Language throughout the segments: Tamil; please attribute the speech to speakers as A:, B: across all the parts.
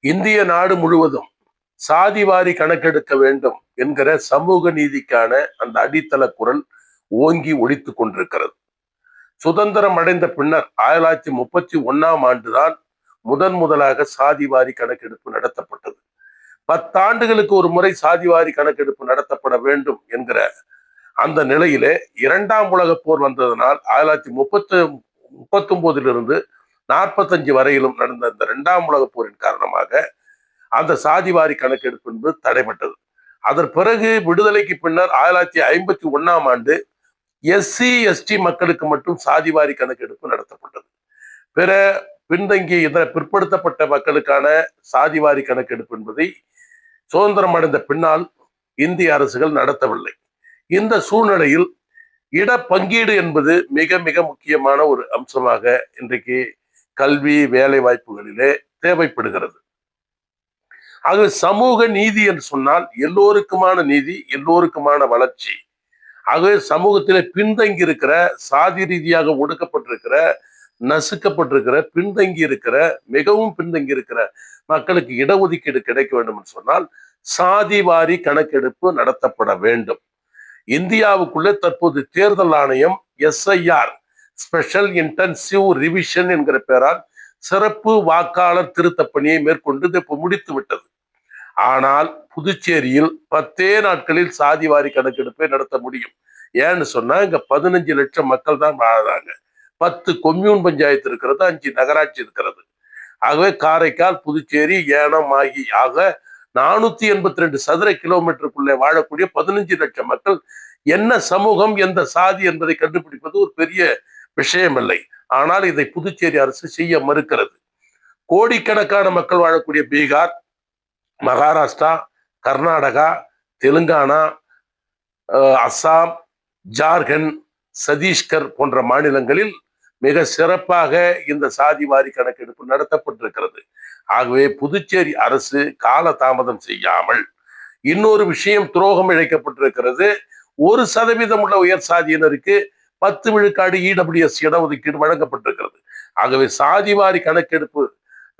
A: இந்திய நாடு முழுவதும் சாதிவாரி கணக்கெடுக்க வேண்டும் என்கிற சமூக நீதிக்கான அந்த அடித்தள குரல் ஓங்கி ஒழித்துக் கொண்டிருக்கிறது. சுதந்திரம் அடைந்த பின்னர் ஆயிரத்தி தொள்ளாயிரத்தி முப்பத்தி ஒன்னாம் ஆண்டுதான் முதன் முதலாக சாதிவாரி கணக்கெடுப்பு நடத்தப்பட்டது. பத்தாண்டுகளுக்கு ஒரு முறை சாதிவாரி கணக்கெடுப்பு நடத்தப்பட வேண்டும் என்கிற அந்த நிலையிலே இரண்டாம் உலக போர் வந்ததனால் ஆயிரத்தி தொள்ளாயிரத்தி முப்பத்து முப்பத்தி ஒன்பதிலிருந்து நாற்பத்தஞ்சு வரையிலும் நடந்த இந்த இரண்டாம் உலக போரின் காரணமாக அந்த சாதிவாரி கணக்கெடுப்பு என்பது தடைப்பட்டது அதன் பிறகு விடுதலைக்கு பின்னர் ஆயிரத்தி தொள்ளாயிரத்தி ஐம்பத்தி ஒன்னாம் ஆண்டு எஸ்சி எஸ்டி மக்களுக்கு மட்டும் சாதிவாரி கணக்கெடுப்பு நடத்தப்பட்டது. பிற பின்தங்கிய இதர பிற்படுத்தப்பட்ட மக்களுக்கான சாதிவாரி கணக்கெடுப்பு என்பதை சுதந்திரம் அடைந்த பின்னால் இந்திய அரசுகள் நடத்தவில்லை. இந்த சூழ்நிலையில் இட பங்கீடு என்பது மிக மிக முக்கியமான ஒரு அம்சமாக இன்றைக்கு கல்வி வேலை வாய்ப்புகளிலே தேவைப்படுகிறது. ஆகவே சமூக நீதி என்று சொன்னால் எல்லோருக்குமான நீதி எல்லோருக்குமான வளர்ச்சி. ஆகவே சமூகத்திலே பின்தங்கி இருக்கிற சாதி ரீதியாக ஒடுக்கப்பட்டிருக்கிற நசுக்கப்பட்டிருக்கிற பின்தங்கி இருக்கிற மிகவும் பின்தங்கி இருக்கிற மக்களுக்கு இடஒதுக்கீடு கிடைக்க வேண்டும் என்று சொன்னால் சாதி வாரி கணக்கெடுப்பு நடத்தப்பட வேண்டும். இந்தியாவுக்குள்ளே தற்போது தேர்தல் ஆணையம் எஸ்ஐஆர் ஸ்பெஷல் இன்டென்சிவ் ரிவிஷன் என்கிற பெயரால் சிறப்பு வாக்காளர் திருத்த பணியை மேற்கொண்டு இப்போ முடித்து விட்டது. ஆனால் புதுச்சேரியில் பத்தே நாட்களில் சாதிவாரி கணக்கெடுப்பை நடத்த முடியும். ஏன்னு சொன்னா இங்க பதினஞ்சு லட்சம் மக்கள் தான் வாழறாங்க. பத்து கொம்யூன் பஞ்சாயத்து இருக்கிறது அஞ்சு நகராட்சி இருக்கிறது. ஆகவே காரைக்கால் புதுச்சேரி ஏனம் ஆகி ஆக நானூத்தி எண்பத்தி ரெண்டு சதுர கிலோமீட்டருக்குள்ளே வாழக்கூடிய பதினஞ்சு லட்சம் மக்கள் என்ன சமூகம் எந்த சாதி என்பதை கண்டுபிடிப்பது ஒரு பெரிய விஷயமில்லை. ஆனால் இதை புதுச்சேரி அரசு செய்ய மறுக்கிறது. கோடிக்கணக்கான மக்கள் வாழக்கூடிய பீகார் மகாராஷ்டிரா கர்நாடகா தெலுங்கானா அஸ்ஸாம் ஜார்க்கண்ட் சத்தீஸ்கர் போன்ற மாநிலங்களில் மிக சிறப்பாக இந்த சாதி வாரி கணக்கெடுப்பு நடத்தப்பட்டிருக்கிறது. ஆகவே புதுச்சேரி அரசு கால தாமதம் செய்யாமல் இன்னொரு விஷயம் துரோகம் இழைக்கப்பட்டிருக்கிறது. ஒரு சதவீதம் உள்ள உயர் சாதியினருக்கு பத்து விழுக்காடு இடபிள்யூஎஸ் இடஒதுக்கீடு வழங்கப்பட்டிருக்கிறது. ஆகவே சாதிவாரி கணக்கெடுப்பு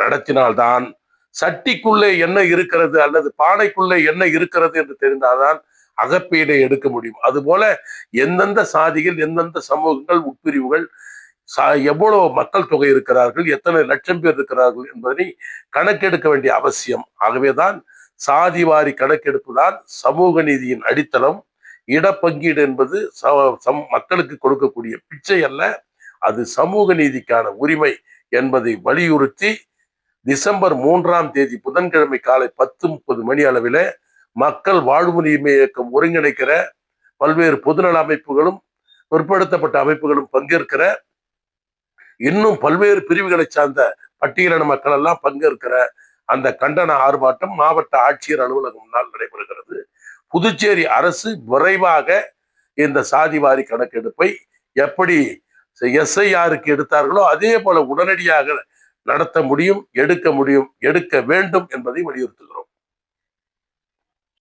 A: நடத்தினால்தான் சட்டிக்குள்ளே என்ன இருக்கிறது அல்லது பானைக்குள்ளே என்ன இருக்கிறது என்று தெரிந்தால்தான் அகப்பீடை எடுக்க முடியும். அதுபோல எந்தெந்த சாதிகள் எந்தெந்த சமூகங்கள் உட்பிரிவுகள் எவ்வளவு மக்கள் தொகை இருக்கிறார்கள் எத்தனை லட்சம் பேர் இருக்கிறார்கள் என்பதனை கணக்கெடுக்க வேண்டிய அவசியம். ஆகவேதான் சாதிவாரி கணக்கெடுப்பு தான் சமூக நீதியின் அடித்தளம். இடப்பங்கீடு என்பது மக்களுக்கு கொடுக்கக்கூடிய பிச்சை அல்ல. அது சமூக நீதிக்கான உரிமை என்பதை வலியுறுத்தி டிசம்பர் மூன்றாம் தேதி புதன்கிழமை காலை பத்து முப்பது மணி அளவில் மக்கள் வாழ்வுரிமை இயக்கம் ஒருங்கிணைக்கிற பல்வேறு பொதுநல அமைப்புகளும் பிற்படுத்தப்பட்ட அமைப்புகளும் பங்கேற்கிற இன்னும் பல்வேறு பிரிவுகளை சார்ந்த பட்டியலின மக்கள் எல்லாம் பங்கேற்கிற அந்த கண்டன ஆர்ப்பாட்டம் மாவட்ட ஆட்சியர் அலுவலகம் முன்னால் நடைபெறுகிறது. புதுச்சேரி அரசு விரைவாக இந்த சாதிவாரி கணக்கெடுப்பை எப்படி எஸ்ஐஆருக்கு எடுத்தார்களோ அதே போல உடனடியாக நடத்த முடியும் எடுக்க முடியும் எடுக்க வேண்டும் என்பதை வலியுறுத்துகிறோம்.